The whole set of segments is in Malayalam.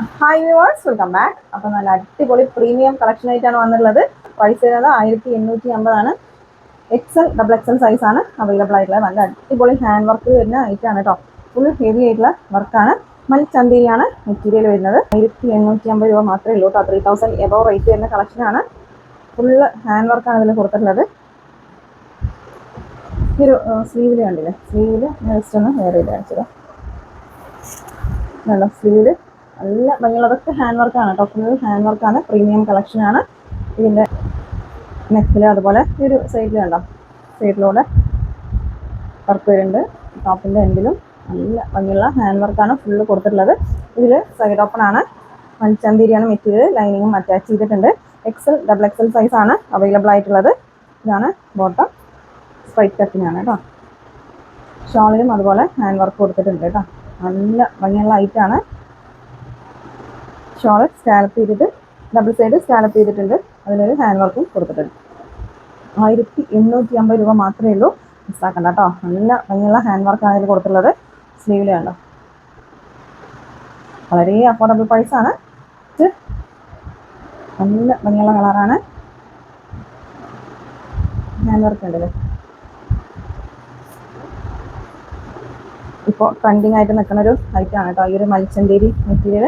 ഹായ് വ്യൂവേഴ്സ് വെൽക്കം ബാക്ക് അപ്പോൾ നല്ല അടിപൊളി പ്രീമിയം കളക്ഷൻ ആയിട്ടാണ് വന്നിട്ടുള്ളത്. പ്രൈസ് വരുന്നത് ആയിരത്തി എണ്ണൂറ്റി അമ്പതാണ് എക്സൽ ഡബിൾ എക്സൽ ആണ് അവൈലബിൾ ആയിട്ടുള്ളത്. നല്ല അടിപൊളി ഹാൻഡ് വർക്ക് വരുന്ന ഐറ്റാണ് കേട്ടോ ഫുൾ ഹെവി ആയിട്ടുള്ള വർക്കാണ് മൽച്ചന്തേരിയാണ് മെറ്റീരിയൽ വരുന്നത്. ആയിരത്തി എണ്ണൂറ്റി അമ്പത് രൂപ മാത്രമേ ഉള്ളൂ കേട്ടോ ത്രീ തൗസൻഡ് എബോ റേറ്റ് വരുന്ന കളക്ഷനാണ് ഫുള്ള് ഹാൻഡ് വർക്കാണ് ഇതിൽ കൊടുത്തിട്ടുള്ളത്. ഒരു സ്ലീവിൽ കണ്ടില്ലേ? സ്ലീവിൽ ജസ്റ്റ് ഒന്ന് വേറെ ചെയ്ത് കാണിച്ചത് സ്ലീവിൽ നല്ല ഭംഗിയുള്ള ഹാൻഡ് വർക്കാണ് കേട്ടോ. ഫുൾ ഹാൻഡ് വർക്കാണ് പ്രീമിയം കളക്ഷനാണ് ഇതിന്റെ നെക്കിൽ അതുപോലെ ഈ ഒരു സൈഡിൽ കണ്ടോ? സൈഡിലൂടെ വർക്ക് വരുന്നുണ്ട്. ടോപ്പിന്റെ എൻഡിലും നല്ല ഭംഗിയുള്ള ഹാൻഡ് വർക്കാണ് ഫുള്ള് കൊടുത്തിട്ടുള്ളത്. ഇതിൽ സൈഡ് ഓപ്പൺ ആണ്. മൺചന്തിരിയാണ് മെറ്റീരിയൽ ലൈനിങ്ങും അറ്റാച്ച് ചെയ്തിട്ടുണ്ട്. എക്സൽ ഡബിൾ എക്സൽ സൈസ് ആണ് അവൈലബിൾ ആയിട്ടുള്ളത്. ഇതാണ് ബോട്ടം സ്ട്രൈറ്റ് കട്ടിനാണ് കേട്ടോ. ഷോളിലും അതുപോലെ ഹാൻഡ് വർക്ക് കൊടുത്തിട്ടുണ്ട് കേട്ടോ. നല്ല ഭംഗിയുള്ള ഐറ്റാണ് ഷോൾ സ്കാലപ്പ് ചെയ്തിട്ട് ഡബിൾ സൈഡ് സ്കാലപ്പ് ചെയ്തിട്ടുണ്ട്. അതിലൊരു ഹാൻഡ് വർക്കും കൊടുത്തിട്ടുണ്ട്. ആയിരത്തി എണ്ണൂറ്റി അമ്പത് രൂപ മാത്രമേ ഉള്ളൂ. മിസ്സാക്കണ്ട കേട്ടോ നല്ല ഭംഗിയുള്ള ഹാൻഡ് വർക്കാണ് ഇതിൽ കൊടുത്തിട്ടുള്ളത്. സ്ലീവിലാണ് വളരെ അഫോർഡബിൾ പ്രൈസ് പ്രൈസാണ് നല്ല ഭംഗിയുള്ള കളറാണ് ഹാൻഡ് വർക്ക് ഉണ്ട് ഇപ്പോൾ ട്രെൻഡിങ് ആയിട്ട് നിൽക്കുന്ന ഒരു ഐറ്റമാണ് കേട്ടോ ഈ ഒരു മൽച്ചന്തേരി മെറ്റീരിയൽ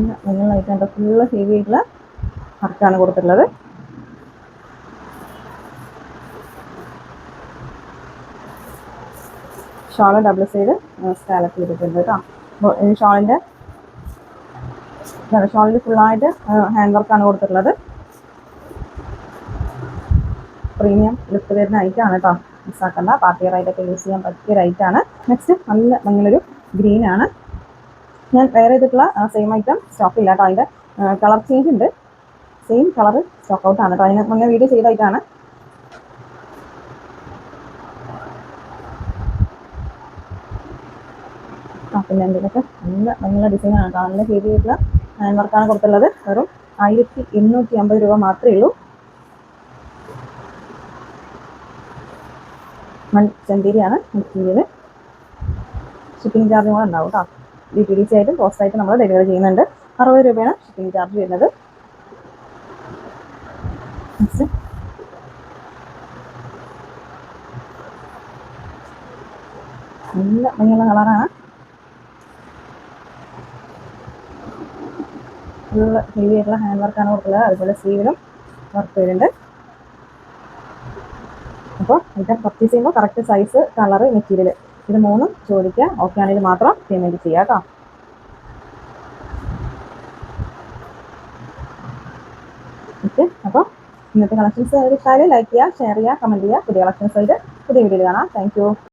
നല്ല ഭംഗികളായിട്ടുണ്ട് ഫുള്ള് ഹെവി ആയിട്ടുള്ള വർക്കാണ് കൊടുത്തിട്ടുള്ളത്. ഷോൾ ഡബിൾ സൈഡ് സ്കാലപ്പ് ചെയ്തിട്ടുണ്ട് കേട്ടോ. ഷോളിന്റെ ഷോളിൽ ഫുള്ളായിട്ട് ഹാൻഡ് വർക്കാണ് കൊടുത്തിട്ടുള്ളത്. പ്രീമിയം ലുക്ക് വരുന്ന ഐറ്റാണ് കേട്ടോ. മിസ്സാക്കണ്ട പാർട്ടി റൈറ്റൊക്കെ യൂസ് ചെയ്യാൻ പറ്റിയ റൈറ്റാണ് നെക്സ്റ്റ് നല്ല ഭംഗിയുള്ളൊരു ഗ്രീൻ ആണ്. ഞാൻ വേറെ ചെയ്തിട്ടുള്ള സെയിം ഐറ്റം സ്റ്റോക്ക് ഇല്ല കേട്ടോ അതിന്റെ കളർ ചേഞ്ച് ഉണ്ട്. സെയിം കളർ സ്റ്റോക്ക് ഔട്ട് ആണ് കേട്ടോ അതിന് മുന്നേ വീഡിയോ ചെയ്തായിട്ടാണ് ആ പിന്നെ എന്തെങ്കിലുമൊക്കെ നല്ല നല്ല ഡിസൈനാണ് കേട്ടോ നല്ല ഹെവി ആയിട്ടുള്ള ഹാൻഡ് വർക്കാണ് കൊടുത്തുള്ളത് വെറും ആയിരത്തി എണ്ണൂറ്റി അമ്പത് രൂപ മാത്രമേ ഉള്ളൂ. മൺ ചെന്തീരിയാണ് മെറ്റീരിയൽ ഷിപ്പിംഗ് ചാർജും കൂടെ ഉണ്ടാവും കേട്ടോ ഡി ടി ഡി സി ആയിട്ടും പോസ്റ്റ് ആയിട്ട് നമ്മൾ ഡെലിവറി ചെയ്യുന്നുണ്ട്. അറുപത് രൂപയാണ് ഷിപ്പിംഗ് ചാർജ് വരുന്നത്. നല്ല ഭംഗിയുള്ള കളറാണ്. ഫുള്ള് ഹെവി ആയിട്ടുള്ള ഹാൻഡ് വർക്കാണ് കൊടുക്കുന്നത്. അതുപോലെ സ്ലീവിലും വർക്ക് വരുന്നുണ്ട്. അപ്പോൾ ഇത് പർച്ചേസ് ചെയ്യുമ്പോൾ കറക്റ്റ് സൈസ് കളറ് മെറ്റീരിയൽ ഇത് മൂന്നും ചോദിക്കുക ഓക്കെ ആണെങ്കിൽ മാത്രം പേയ്മെന്റ് ചെയ്യുക കേട്ടോ ഓക്കെ അപ്പോൾ ഇന്നത്തെ കളക്ഷൻസ് ഇഷ്ടമായാലും ലൈക്ക് ചെയ്യുക ഷെയർ ചെയ്യുക കമന്റ് ചെയ്യുക പുതിയ കളക്ഷൻസ് ആയിട്ട് പുതിയ വീഡിയോയിൽ കാണാം. താങ്ക്